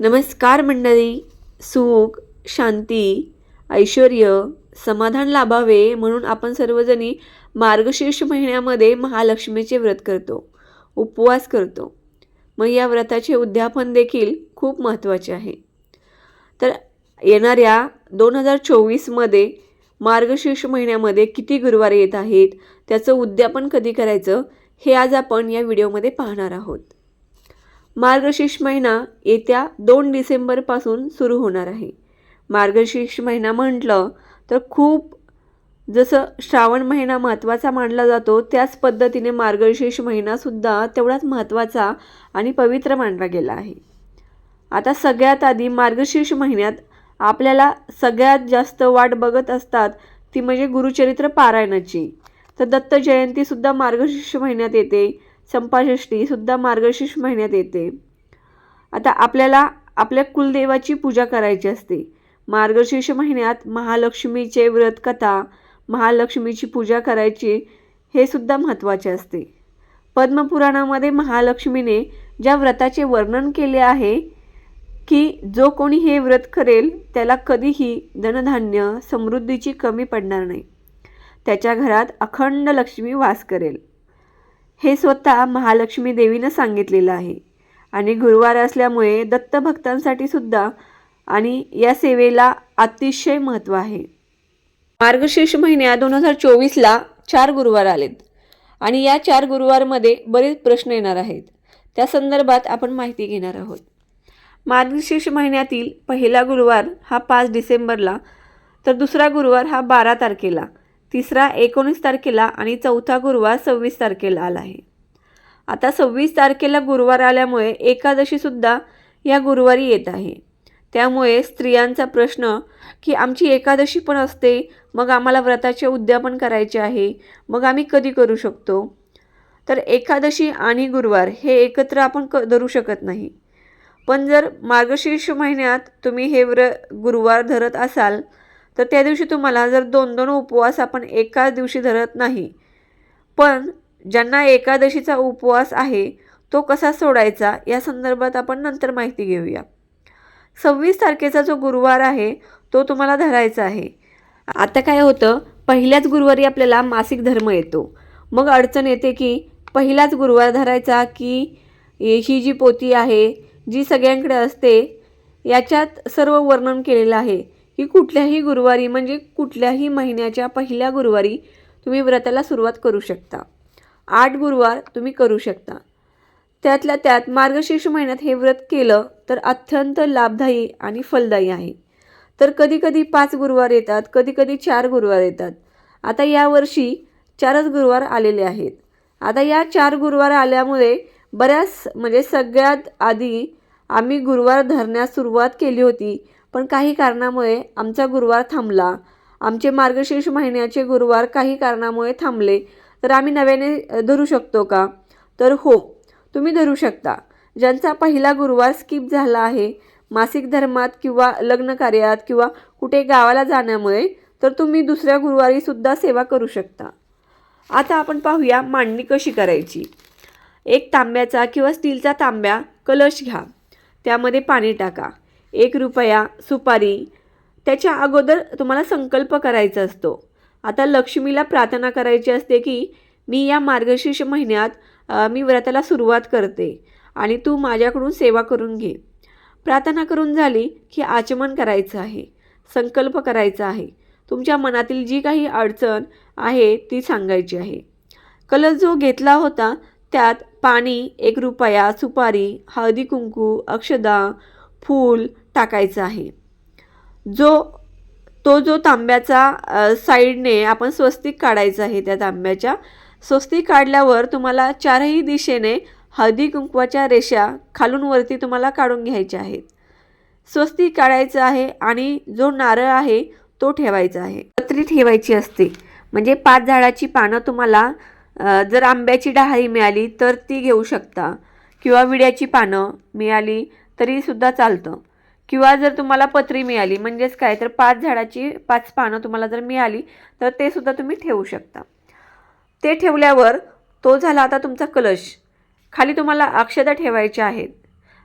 नमस्कार मंडळी. सुख शांती ऐश्वर समाधान लाभावे म्हणून आपण सर्वजणी मार्गशीर्ष महिन्यामध्ये महालक्ष्मीचे व्रत करतो उपवास करतो. मग या व्रताचे उद्यापन देखील खूप महत्त्वाचे आहे. तर येणाऱ्या दोन हजार चोवीसमध्ये मार्गशीर्ष महिन्यामध्ये किती गुरुवार येत आहेत त्याचं उद्यापन कधी करायचं हे आज आपण या व्हिडिओमध्ये पाहणार आहोत. मार्गशीर्ष महिना येत्या दोन डिसेंबरपासून सुरू होणार आहे. मार्गशीर्ष महिना म्हटलं तर खूप जसं श्रावण महिना महत्त्वाचा मानला जातो त्याच पद्धतीने मार्गशीर्ष महिनासुद्धा तेवढाच महत्त्वाचा आणि पवित्र मानला गेला आहे. आता सगळ्यात आधी मार्गशीर्ष महिन्यात आपल्याला सगळ्यात जास्त वाट बघत असतात ती म्हणजे गुरुचरित्र पारायणाची. तर दत्त जयंतीसुद्धा मार्गशीर्ष महिन्यात येते. संपाषष्टीसुद्धा मार्गशीर्ष महिन्यात येते. आता आपल्याला आपल्या कुलदेवाची पूजा करायची असते. मार्गशीर्ष महिन्यात महालक्ष्मीचे व्रत कथा महालक्ष्मीची पूजा करायची हे सुद्धा महत्त्वाचे असते. पद्मपुराणामध्ये महालक्ष्मीने ज्या व्रताचे वर्णन केले आहे की जो कोणी हे व्रत करेल त्याला कधीही धनधान्य समृद्धीची कमी पडणार नाही. त्याच्या घरात अखंड लक्ष्मी वास करेल. हे स्वतः महालक्ष्मी देवीनं सांगितलेलं आहे. आणि गुरुवार असल्यामुळे दत्तभक्तांसाठी सुद्धा आणि या सेवेला अतिशय महत्त्व आहे. मार्गशीर्ष महिन्या दोन हजार चोवीसला चार गुरुवार आलेत. आणि या चार गुरुवारमध्ये बरेच प्रश्न येणार आहेत. त्या संदर्भात आपण माहिती घेणार आहोत. मार्गशीर्ष महिन्यातील पहिला गुरुवार हा पाच डिसेंबरला तर दुसरा गुरुवार हा बारा तारखेला. तिसरा एकोणीस तारखेला आणि चौथा गुरुवार सव्वीस तारखेला आला आहे. आता सव्वीस तारखेला गुरुवार आल्यामुळे एकादशीसुद्धा या गुरुवारी येत आहे. त्यामुळे स्त्रियांचा प्रश्न की आमची एकादशी पण असते मग आम्हाला व्रताचे उद्यापन करायचे आहे मग आम्ही कधी करू शकतो? तर एकादशी आणि गुरुवार हे एकत्र आपण क धरू शकत नाही. पण जर मार्गशीर्ष महिन्यात तुम्ही हे व्र गुरुवार धरत असाल तर त्या दिवशी तुम्हाला जर दोन दोन उपवास आपण एकाच दिवशी धरत नाही पण ज्यांना एकादशीचा उपवास आहे तो कसा सोडायचा या संदर्भात आपण नंतर माहिती घेऊया. सव्वीस तारखेचा जो गुरुवार आहे तो तुम्हाला धरायचा आहे. आता काय होतं पहिल्याच गुरुवारी आपल्याला मासिक धर्म येतो. मग अडचण येते की पहिलाच गुरुवार धरायचा की ही जी पोती आहे जी सगळ्यांकडे असते याच्यात सर्व वर्णन केलेलं आहे. ही कुठल्याही गुरुवारी म्हणजे कुठल्याही महिन्याच्या पहिल्या गुरुवारी तुम्ही व्रताला सुरुवात करू शकता. आठ गुरुवार तुम्ही करू शकता. त्यातल्या त्यात मार्गशीर्ष महिन्यात हे व्रत केलं तर अत्यंत लाभदायी आणि फलदायी आहे. तर कधीकधी पाच गुरुवार येतात कधी कधी चार गुरुवार येतात. आता यावर्षी चारच गुरुवार आलेले आहेत. आता या चार गुरुवार आल्यामुळे बऱ्याच म्हणजे सगळ्यात आधी आम्ही गुरुवार धरण्यास सुरुवात केली होती. पण काही कारणामुळे आमचा गुरुवार थांबला. आमचे मार्गशीर्ष महिन्याचे गुरुवार काही कारणामुळे थांबले. तर आम्ही नव्याने धरू शकतो का? तर हो तुम्ही धरू शकता. ज्यांचा पहिला गुरुवार स्किप झाला आहे मासिक धर्मात किंवा लग्न कार्यात किंवा कुठे गावाला जाण्यामुळे तर तुम्ही दुसऱ्या गुरुवारीसुद्धा सेवा करू शकता. आता आपण पाहूया मांडणी कशी करायची. एक तांब्याचा किंवा स्टीलचा तांब्या कलश घ्या. त्यामध्ये पाणी टाका. एक रुपया सुपारी. त्याच्या अगोदर तुम्हाला संकल्प करायचा असतो. आता लक्ष्मीला प्रार्थना करायची असते की मी या मार्गशीर्ष महिन्यात मी व्रताला सुरुवात करते आणि तू माझ्याकडून सेवा करून घे. प्रार्थना करून झाली की आचमन करायचं आहे संकल्प करायचा आहे. तुमच्या मनातील जी काही अडचण आहे ती सांगायची आहे. कलर जो घेतला होता त्यात पाणी एक रुपया सुपारी हळदी कुंकू अक्षदा फूल टाकायचं आहे. जो तो जो तांब्याचा साईडने आपण स्वस्तिक काढायचा आहे त्या तांब्याच्या स्वस्तिक काढल्यावर तुम्हाला चारही दिशेने हळदी कुंकवाच्या रेषा खालून वरती तुम्हाला काढून घ्यायच्या आहेत. स्वस्तिक काढायचं आहे आणि जो नारळ आहे तो ठेवायचा आहे. पत्री ठेवायची असते. म्हणजे पाच झाडाची पानं तुम्हाला जर आंब्याची डहाळी मिळाली तर ती घेऊ शकता किंवा विड्याची पानं मिळाली तरीसुद्धा चालतं. किंवा जर तुम्हाला पत्री मिळाली म्हणजेच काय तर पाच झाडाची पाच पानं तुम्हाला जर मिळाली तर ते सुद्धा तुम्ही ठेवू शकता. ते ठेवल्यावर तो झाला आता तुमचा कलश. खाली तुम्हाला अक्षता ठेवायच्या आहेत.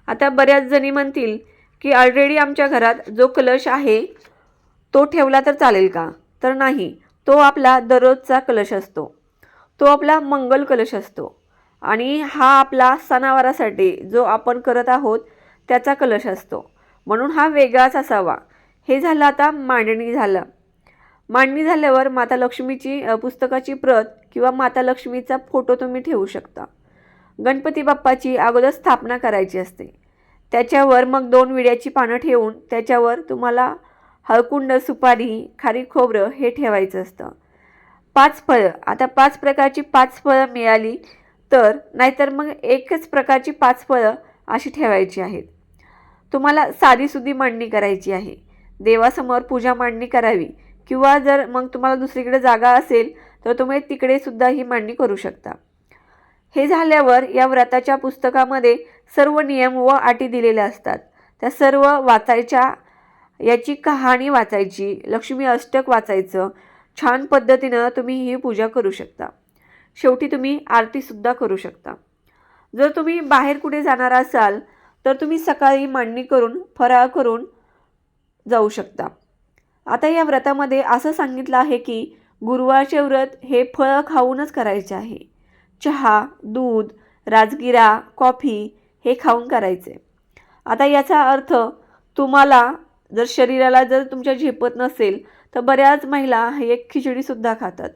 आता बऱ्याच जणी म्हणतील की ऑलरेडी आमच्या घरात जो कलश आहे तो ठेवला तर चालेल का? तर नाही. तो आपला दररोजचा कलश असतो. तो आपला मंगल कलश असतो. आणि हा आपला सणावारासाठी जो आपण करत आहोत त्याचा कलश असतो. म्हणून हा वेगळाच असावा. हे झालं आता मांडणी झालं. मांडणी झाल्यावर माता लक्ष्मीची पुस्तकाची प्रत किंवा माता लक्ष्मीचा फोटो तुम्ही ठेवू शकता. गणपती बाप्पाची अगोदर स्थापना करायची असते. त्याच्यावर मग दोन विड्याची पानं ठेवून त्याच्यावर तुम्हाला हळकुंड सुपारी खारी खोबरं हे ठेवायचं असतं. पाच फळं. आता पाच प्रकारची पाच फळं मिळाली तर नाहीतर मग एकच प्रकारची पाच फळं अशी ठेवायची आहेत. तुम्हाला साधीसुधी मांडणी करायची आहे. देवासमोर पूजा मांडणी करावी. किंवा जर मग तुम्हाला दुसरीकडे जागा असेल तर तुम्ही तिकडे सुद्धा ही मांडणी करू शकता. हे झाल्यावर या व्रताच्या पुस्तकामध्ये सर्व नियम व अटी दिलेल्या असतात. त्या सर्व वाचायच्या याची कहाणी वाचायची लक्ष्मी अष्टक वाचायचं छान पद्धतीनं तुम्ही ही पूजा करू शकता. शेवटी तुम्ही आरतीसुद्धा करू शकता. जर तुम्ही बाहेर कुठे जाणार असाल तर तुम्ही सकाळी मांडणी करून फराळ करून जाऊ शकता. आता या व्रतामध्ये असं सांगितलं आहे की गुरुवारचे व्रत हे फळं खाऊनच करायचे आहे. चहा दूध राजगिरा कॉफी हे खाऊन करायचे. आता याचा अर्थ तुम्हाला जर शरीराला जर तुमच्या झेपत नसेल तर बऱ्याच महिला हे एक खिचडीसुद्धा खातात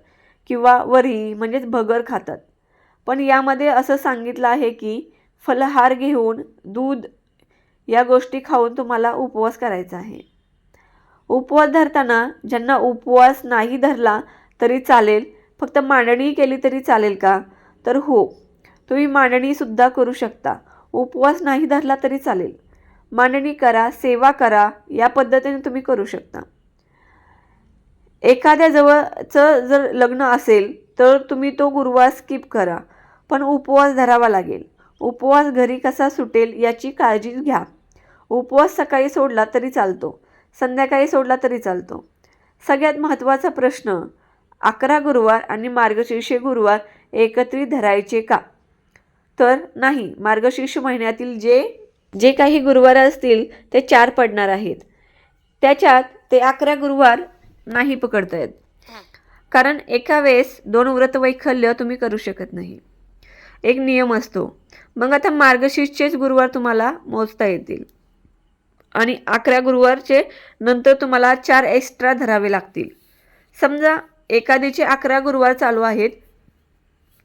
किंवा वरी म्हणजेच भगर खातात. पण यामध्ये असं सांगितलं आहे की फलहार घेऊन दूध या गोष्टी खाऊन तुम्हाला उपवास करायचा आहे. उपवास धरताना ज्यांना उपवास नाही धरला तरी चालेल. फक्त मांडणी केली तरी चालेल का? तर हो तुम्ही मांडणीसुद्धा करू शकता. उपवास नाही धरला तरी चालेल. मांडणी करा सेवा करा या पद्धतीने तुम्ही करू शकता. एखाद्या जवळचं जर लग्न असेल तर तुम्ही तो गुरुवार स्किप करा. पण उपवास धरावा लागेल. उपवास घरी कसा सुटेल याची काळजी घ्या. उपवास सकाळी सोडला तरी चालतो संध्याकाळी सोडला तरी चालतो. सगळ्यात महत्त्वाचा प्रश्न अकरा गुरुवार आणि मार्गशीर्ष गुरुवार एकत्रित धरायचे का? तर नाही मार्गशीर्ष महिन्यातील जे जे काही गुरुवार असतील ते चार पडणार आहेत. त्याच्यात ते अकरा गुरुवार नाही पकडता येत. कारण एका वेळेस दोन व्रतवैकल्य तुम्ही करू शकत नाही. एक नियम असतो मग आता मार्गशीर्षचेच गुरुवार तुम्हाला मोजता येतील. आणि अकरा गुरुवारचे नंतर तुम्हाला चार एक्स्ट्रा धरावे लागतील. समजा एखादीचे अकरा गुरुवार चालू आहेत.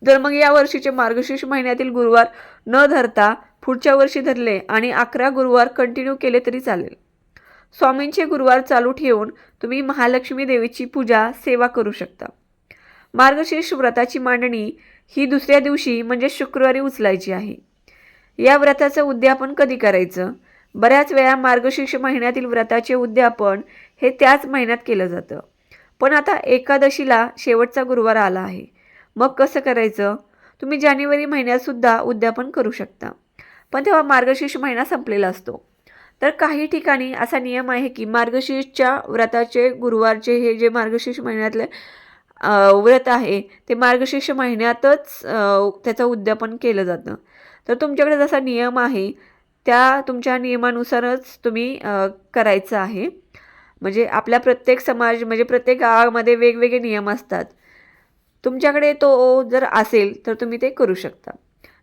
जर मग या वर्षीचे मार्गशीर्ष महिन्यातील गुरुवार न धरता पुढच्या वर्षी धरले आणि अकरा गुरुवार कंटिन्यू केले तरी चालेल. स्वामींचे गुरुवार चालू ठेवून तुम्ही महालक्ष्मी देवीची पूजा सेवा करू शकता. मार्गशीर्ष व्रताची मांडणी ही दुसऱ्या दिवशी म्हणजे शुक्रवारी उचलायची आहे. या व्रताचं उद्यापन कधी करायचं? बऱ्याच वेळा मार्गशीर्ष महिन्यातील व्रताचे उद्यापन हे त्याच महिन्यात केलं जातं. पण आता एकादशीला शेवटचा गुरुवार आला आहे. मग कसं करायचं? तुम्ही जानेवारी महिन्यातसुद्धा उद्यापन करू शकता. पण तेव्हा मार्गशीर्ष महिना संपलेला असतो. तर काही ठिकाणी असा नियम आहे की मार्गशीर्षच्या व्रताचे गुरुवारचे हे जे मार्गशीर्ष महिन्यातले व्रत आहे ते मार्गशीर्ष महिन्यातच त्याचं उद्यापन केलं जातं. तर तुमच्याकडे जसा नियम आहे त्या तुमच्या नियमानुसारच तुम्ही करायचं आहे. म्हणजे आपल्या प्रत्येक समाज म्हणजे प्रत्येक गावामध्ये वेगवेगळे नियम असतात. तुमच्याकडे तो जर असेल तर तुम्ही ते करू शकता.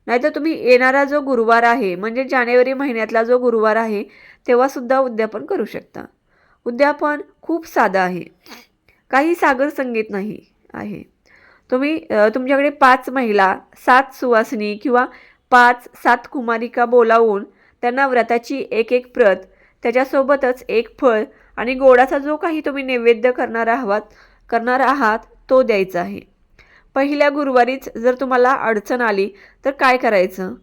नाहीतर तुम्ही येणारा जो गुरुवार आहे म्हणजे जानेवारी महिन्यातला जो गुरुवार आहे तेव्हासुद्धा उद्यापन करू शकता. उद्यापन खूप साधं आहे. काही सागर संगीत नाही. आहे. तुम्ही तुमच्याकडे पाच महिला सात सुवासिनी किंवा पाच सात कुमारिका बोलावून त्यांना व्रताची एक एक प्रत त्याच्यासोबतच एक फळ आणि गोडाचा जो काही तुम्ही नैवेद्य करणार आहात करणार आहात तो द्यायचा आहे. पहिल्या गुरुवारीच जर तुम्हाला अडचण आली तर काय करायचं?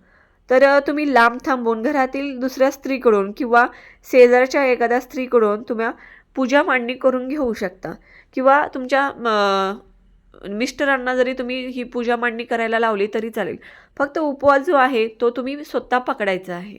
तर तुम्ही लांब थांबून घरातील दुसऱ्या स्त्रीकडून किंवा शेजारच्या एखाद्या स्त्रीकडून तुम्ही पूजा मांडणी करून घेऊ शकता किंवा तुमच्या म, मिस्टरांना जरी तुम्ही ही पूजा मांडणी करायला लावली तरी चालेल. फक्त उपवास जो आहे तो तुम्ही स्वतः पकडायचा आहे.